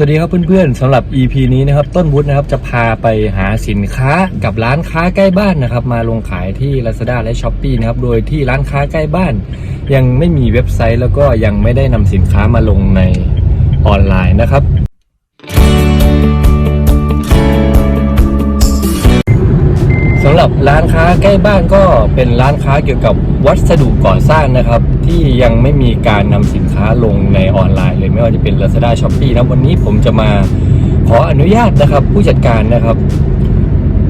สวัสดีครับเพื่อนๆสำหรับ EP นี้นะครับต้นวุฒินะครับจะพาไปหาสินค้ากับร้านค้าใกล้บ้านนะครับ มาลงขายที่ Lazada และ s h อ p e e นะครับโดยที่ร้านค้าใกล้บ้าน ยังไม่มีเว็บไซต์แล้วก็ยังไม่ได้นำสินค้ามาลงในออนไลน์นะครับำหรับร้านค้าใกล้บ้านก็เป็นร้านค้าเกี่ยวกับวัสดุก่อสร้างนะครับ ที่ยังไม่มีการนำสินค้าลงในออนไลน์เลยไม่ว่าจะเป็น Lazada s h o p e e นะวันนี้ผมจะมาขออนุญาตนะครับ ผู้จัดการนะครับ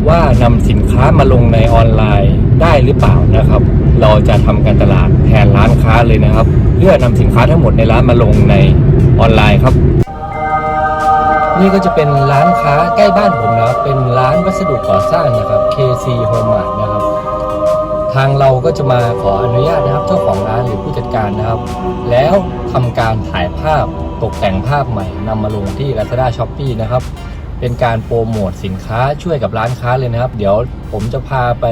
ว่านำสินค้ามาลงในออนไลน์ได้หรือเปล่านะครับ เราจะทำการตลาดแทนร้านค้าเลยนะครับ เพื่อนำสินค้าทั้งหมดในร้านมาลงในออนไลน์ครับ นี่ก็จะเป็นร้านค้าใกล้บ้านผมนะครับเป็นร้านวัสดุก่อสร้างนะครับ KC Home Mart นะครับ ทางเราก็จะมาขออนุญาตนะครับ เจ้าของร้านหรือผู้จัดการนะครับ แล้วทำการถ่ายภาพตกแต่งภาพใหม่นำมาลงที่ Lazada Shopee นะครับ เป็นการโปรโมทสินค้าช่วยกับร้านค้าเลยนะครับ เดี๋ยวผมจะพาไป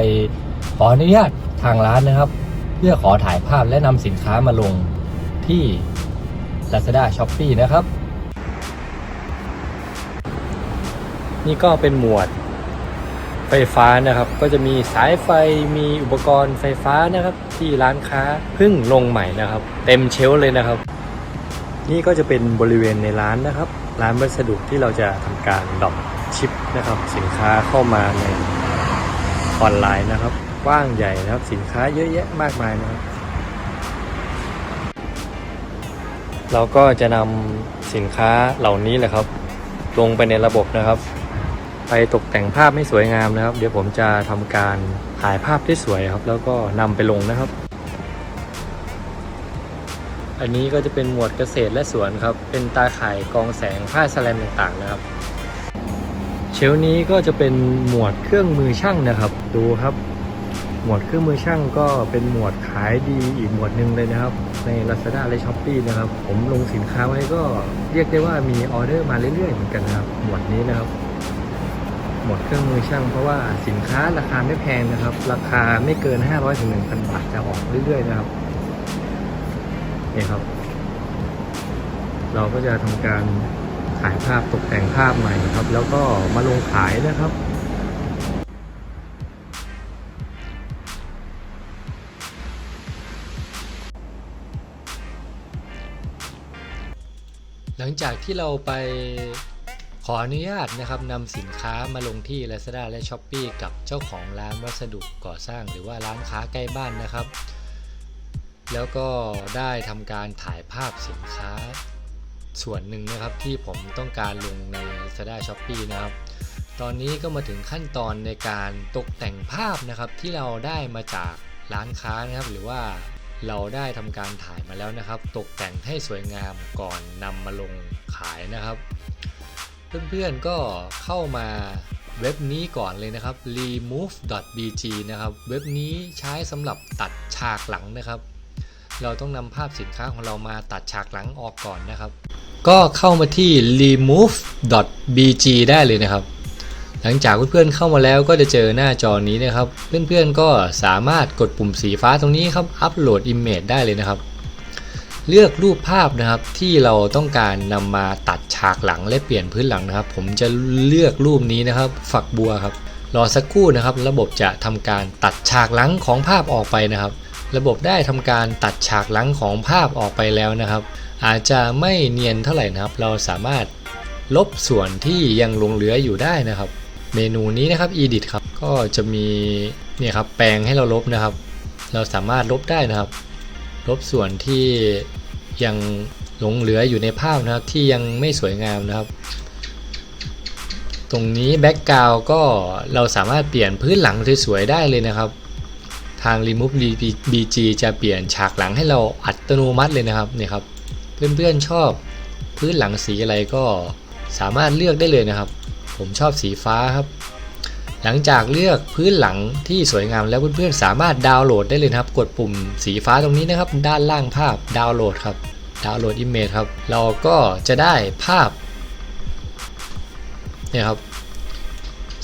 ขออนุญาตทางร้านนะครับ เพื่อขอถ่ายภาพและนำสินค้ามาลงที่ Lazada Shopee นะครับ นี่ก็เป็นหมวดไฟฟ้านะครับ ก็จะมีสายไฟมีอุปกรณ์ไฟฟ้านะครับ ที่ร้านค้าเพิ่งลงใหม่นะครับ เต็มเชลเลยนะครับ นี่ก็จะเป็นบริเวณในร้านนะครับ ร้านวัสดุที่เราจะทำการดรอปชิปนะครับ สินค้าเข้ามาในออนไลน์นะครับกว้างใหญ่นะครับ สินค้าเยอะแยะมากมายนะครับ เราก็จะนำสินค้าเหล่านี้แหละครับ ลงไปในระบบนะครับ ไปตกแต่งภาพให้สวยงามนะครับ เดี๋ยวผมจะทำการถ่ายภาพที่สวยครับ แล้วก็นำไปลงนะครับ อันนี้ก็จะเป็นหมวดเกษตรและสวนครับ เป็นตาข่ายกองแสงผ้าสแลมต่างๆนะครับ เชลนี้ก็จะเป็นหมวดเครื่องมือช่างนะครับ ดูครับ หมวดเครื่องมือช่างก็เป็นหมวดขายดีอีกหมวดหนึ่งเลยนะครับ ใน Lazada และ s h อ p e e นะครับ ผมลงสินค้าไว้ก็เรียกได้ว่ามีออเดอร์มาเรื่อยๆเหมือนกันนะครับ หมวดนี้นะครับ หมดเครื่องมือช่างเพราะว่าสินค้าราคาไม่แพงนะครับ ราคาไม่เกิน 500ถึง1,000 บาทจะออกเรื่อยๆนะครับนี่ครับ เราก็จะทำการถ่ายภาพตกแต่งภาพใหม่ครับ แล้วก็มาลงขายนะครับหลังจากที่เราไป ขออนุญาตนะครับนำสินค้ามาลงที่ Lazada และ s h อ p e e กับเจ้าของร้านวัสดุก่อสร้างหรือว่าร้านค้าใกล้บ้านนะครับ แล้วก็ได้ทำการถ่ายภาพสินค้าส่วนหนึ่งนะครับที่ผมต้องการลงใน Lazada s h o p e e นะครับ ตอนนี้ก็มาถึงขั้นตอนในการตกแต่งภาพนะครับที่เราได้มาจากร้านค้านะครับหรือว่าเราได้ทำการถ่ายมาแล้วนะครับ ตกแต่งให้สวยงามก่อนนำมาลงขายนะครับ เพื่อนๆก็เข้ามาเว็บนี้ก่อนเลยนะครับ remove.bg นะครับ เว็บนี้ใช้สำหรับตัดฉากหลังนะครับ เราต้องนำภาพสินค้าของเรามาตัดฉากหลังออกก่อนนะครับ ก็เข้ามาที่ remove.bg ได้เลยนะครับ หลังจากเพื่อนๆเข้ามาแล้วก็จะเจอหน้าจอนี้นะครับ เพื่อนๆก็สามารถกดปุ่มสีฟ้าตรงนี้ครับ อัปโหลด Image ได้เลยนะครับ เลือกรูปภาพนะครับที่เราต้องการนำมาตัดฉากหลังและเปลี่ยนพื้นหลังนะครับ ผมจะเลือกรูปนี้นะครับ ฝักบัวครับรอสักครู่นะครับ ระบบจะทำการตัดฉากหลังของภาพออกไปนะครับ ระบบได้ทำการตัดฉากหลังของภาพออกไปแล้วนะครับ อาจจะไม่เนียนเท่าไหร่นะครับ เราสามารถลบส่วนที่ยังหลงเหลืออยู่ได้นะครับ เมนูนี้นะครับ edit ครับก็จะมีเนี่ยครับแปลงให้เราลบนะครับ เราสามารถลบได้นะครับ ลบส่วนที่ ยังหลงเหลืออยู่ในภาพนะครับที่ยังไม่สวยงามนะครับ ตรงนี้แบ็กกราวก็เราสามารถเปลี่ยนพื้นหลังสวยๆได้เลยนะครับ ทาง remove bg จะเปลี่ยนฉากหลังให้เราอัตโนมัติเลยนะครับเนี่ยครับ เพื่อนๆชอบพื้นหลังสีอะไรก็สามารถเลือกได้เลยนะครับ ผมชอบสีฟ้าครับ หลังจากเลือกพื้นหลังที่สวยงามแล้วเพื่อนๆสามารถดาวน์โหลดได้เลยครับ กดปุ่มสีฟ้าตรงนี้นะครับ ด้านล่างภาพดาวน์โหลดครับดาวน์โหลดอิมเมจครับ เราก็จะได้ภาพเนี่ยครับ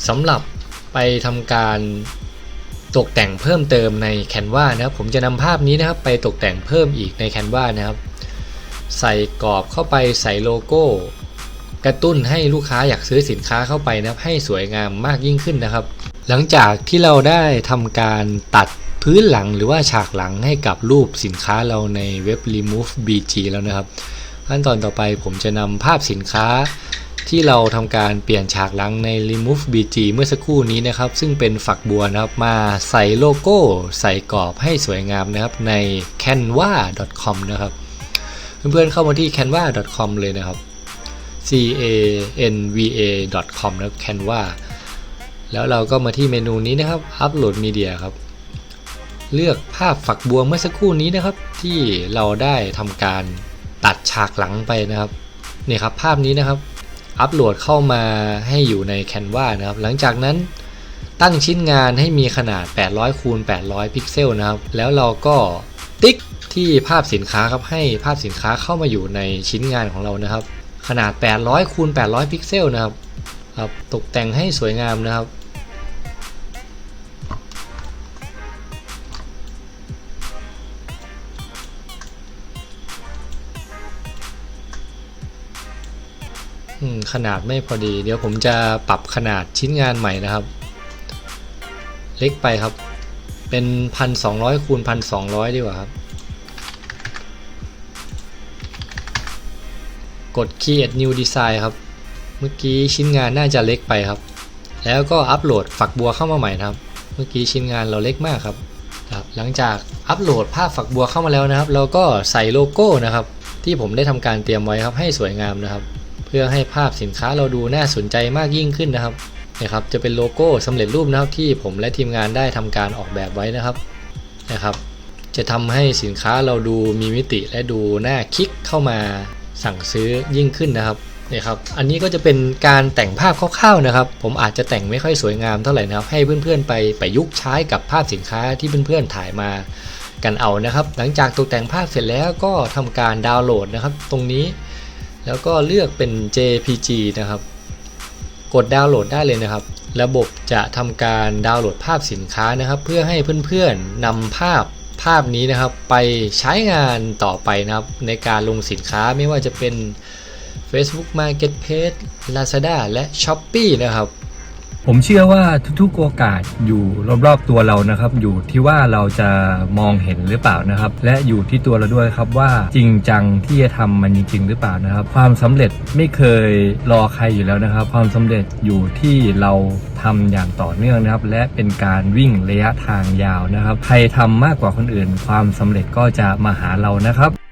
สำหรับไปทำการตกแต่งเพิ่มเติมใน Canva นะครับ ผมจะนำภาพนี้นะครับ ไปตกแต่งเพิ่มอีกใน Canva นะครับ ใส่กรอบเข้าไปใส่โลโก้ กระตุ้นให้ลูกค้าอยากซื้อสินค้าเข้าไปนะครับให้สวยงามมากยิ่งขึ้นนะครับ หลังจากที่เราได้ทำการตัดพื้นหลังหรือว่าฉากหลังให้กับรูปสินค้าเราในเว็บ remove bg แล้วนะครับ ขั้นตอนต่อไปผมจะนำภาพสินค้าที่เราทำการเปลี่ยนฉากหลังใน remove bg เมื่อสักครู่นี้นะครับ ซึ่งเป็นฝักบัวนะครับมาใส่โลโก้ ใส่กรอบให้สวยงามนะครับใน canva.com นะครับ เพื่อนๆเข้ามาที่ canva.com เลยนะครับ c a n v a com นะครับ canva แล้วเราก็มาที่เมนูนี้นะครับ upload media ครับ เลือกภาพฝักบัวเมื่อสักครู่นี้นะครับ ที่เราได้ทำการตัดฉากหลังไปนะครับนี่ครับภาพนี้นะครับ อัปโหลดเข้ามาให้อยู่ใน Canva นะครับ หลังจากนั้นตั้งชิ้นงานให้มีขนาด 800คูณ800 พิกเซลนะครับ แล้วเราก็ติ๊กที่ภาพสินค้าครับให้ภาพสินค้าเข้ามาอยู่ในชิ้นงานของเรานะครับ ขนาด 800คูณ800 พิกเซลนะครับครับตกแต่งให้สวยงามนะครับ ขนาดไม่พอดี เดี๋ยวผมจะปรับขนาดชิ้นงานใหม่นะครับ เล็กไปครับ เป็นพันสองร้อยคูณพันสองร้อยดีกว่าครับ กด create new design ครับ เมื่อกี้ชิ้นงานน่าจะเล็กไปครับ แล้วก็อัปโหลดฝักบัวเข้ามาใหม่นะครับ เมื่อกี้ชิ้นงานเราเล็กมากครับครับหลังจากอัปโหลดภาพฝักบัวเข้ามาแล้วนะครับ เราก็ใส่โลโก้นะครับ ที่ผมได้ทำการเตรียมไว้ครับให้สวยงามนะครับ เพื่อให้ภาพสินค้าเราดูน่าสนใจมากยิ่งขึ้นนะครับนะครับจะเป็นโลโก้สำเร็จรูปนะครับที่ผมและทีมงานได้ทำการออกแบบไว้นะครับนะครับ จะทำให้สินค้าเราดูมีมิติและดูน่าคลิกเข้ามา สั่งซื้อยิ่งขึ้นนะครับนี่ครับ อันนี้ก็จะเป็นการแต่งภาพคร่าวๆนะครับ ผมอาจจะแต่งไม่ค่อยสวยงามเท่าไหร่นะครับ ให้เพื่อนๆไปประยุกต์ใช้กับภาพสินค้าที่เพื่อนๆถ่ายมากันเอานะครับ หลังจากตกแต่งภาพเสร็จแล้วก็ทำการดาวน์โหลดนะครับ ตรงนี้ แล้วก็เลือกเป็น JPG นะครับ กดดาวน์โหลดได้เลยนะครับ ระบบจะทำการดาวน์โหลดภาพสินค้านะครับ เพื่อให้เพื่อนๆนำภาพ ภาพนี้นะครับไปใช้งานต่อไปนะครับ ในการลงสินค้าไม่ว่าจะเป็น Facebook Marketplace Lazada และ Shopee นะครับ ผมเชื่อว่าทุกๆโอกาสอยู่รอบๆตัวเรานะครับ อยู่ที่ว่าเราจะมองเห็นหรือเปล่านะครับ และอยู่ที่ตัวเราด้วยครับว่าจริงจังที่จะทำมันจริง ๆ หรือเปล่านะครับ ความสำเร็จไม่เคยรอใครอยู่แล้วนะครับ ความสำเร็จอยู่ที่เราทำอย่างต่อเนื่องนะครับ และเป็นการวิ่งระยะทางยาวนะครับ ใครทำมากกว่าคนอื่น ความสำเร็จก็จะมาหาเรานะครับ